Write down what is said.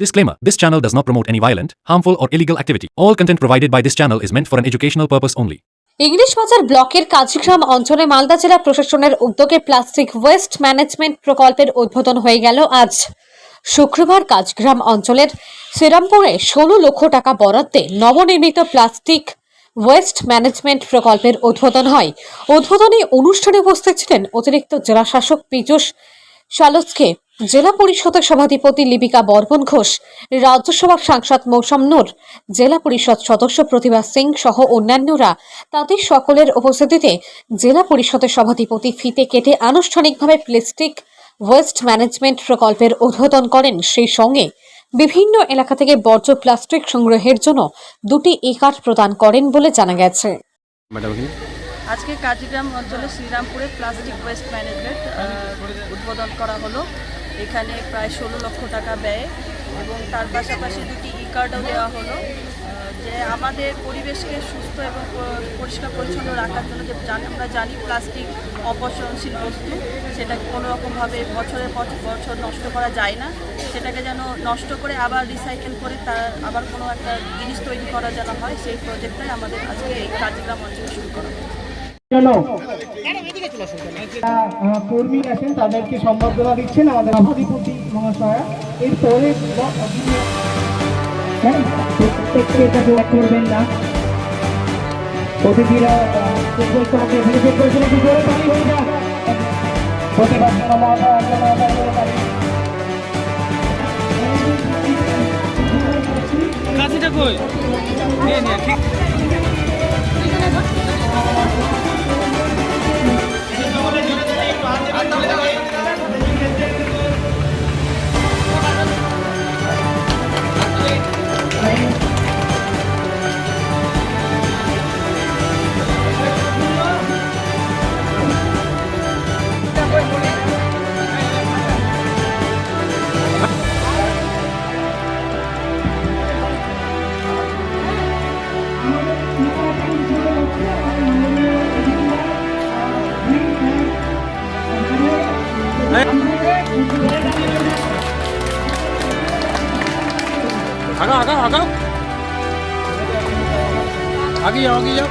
Disclaimer This channel does not promote any violent, harmful, or illegal activity. All content provided by this channel is meant for an educational purpose only. English Bazar ব্লকের কাজিগ্রাম অঞ্চলে মালদা জেলা প্রশাসনের উদ্যোগে plastic waste management প্রকল্পের উদ্বোধন হয়ে গেল আজ শুক্রবার কাজগ্রাম অঞ্চলের শ্রীরামপুরে ষোলো লক্ষ টাকা বরাদ্দে নবনির্মিত প্লাস্টিক ওয়েস্ট ম্যানেজমেন্ট প্রকল্পের উদ্বোধন হয় উদ্বোধনী অনুষ্ঠানে উপস্থিত ছিলেন অতিরিক্ত জেলা শাসক পীযূষ শালসকে জেলা পরিষদের সভাধিপতি লিপিকা বর্মন ঘোষ রাজ্যসভার সাংসদ মৌসম নূর জেলা পরিষদ সদস্য প্রতিভা সিং সহ অন্যান্যরা তাদের সকলের উপস্থিতিতে জেলা পরিষদের সভাধিপতি ফিতে কেটে আনুষ্ঠানিকভাবে প্লাস্টিক ওয়েস্ট ম্যানেজমেন্ট প্রকল্পের উদ্বোধন করেন। সেই সঙ্গে বিভিন্ন এলাকা থেকে বর্জ্য প্লাস্টিক সংগ্রহের জন্য দুটি ই কার্ড প্রদান করেন বলে জানা গেছে। আজকে কাজিগ্রাম অঞ্চলে শ্রীরামপুরে প্লাস্টিক ওয়েস্ট ম্যানেজমেন্ট উদ্বোধন করা হলো। এখানে প্রায় ষোলো লক্ষ টাকা ব্যয় এবং তার পাশাপাশি দুটি ই কার্ডও দেওয়া হলো যে আমাদের পরিবেশকে সুস্থ এবং পরিষ্কার পরিচ্ছন্ন রাখার জন্য যে জানি, আমরা জানি প্লাস্টিক অপচনশীল বস্তু সেটাকে কোনো রকমভাবে বছরের পর বছর নষ্ট করা যায় না, সেটাকে যেন নষ্ট করে আবার রিসাইকেল করে তার আবার কোনো একটা জিনিস তৈরি করা যেন হয়, সেই প্রজেক্টটাই আমাদের আজকে এই কাজিগ্রাম অঞ্চলে শুরু করা কর্মী আছেন, তাদেরকে সম্বর্ধনা দিচ্ছেন আমাদের সভাধিপতি মহাশয়া। এরপরে প্রত্যেককে এটা করবেন না। অতিথিরা। কাছিটা কই? নিয়ে নিয়ে, ঠিক। ਆ ਗਾ ਆ ਗਾ ਆ ਗਾ ਆ ਗਈ ਆ ਗਈ ਆ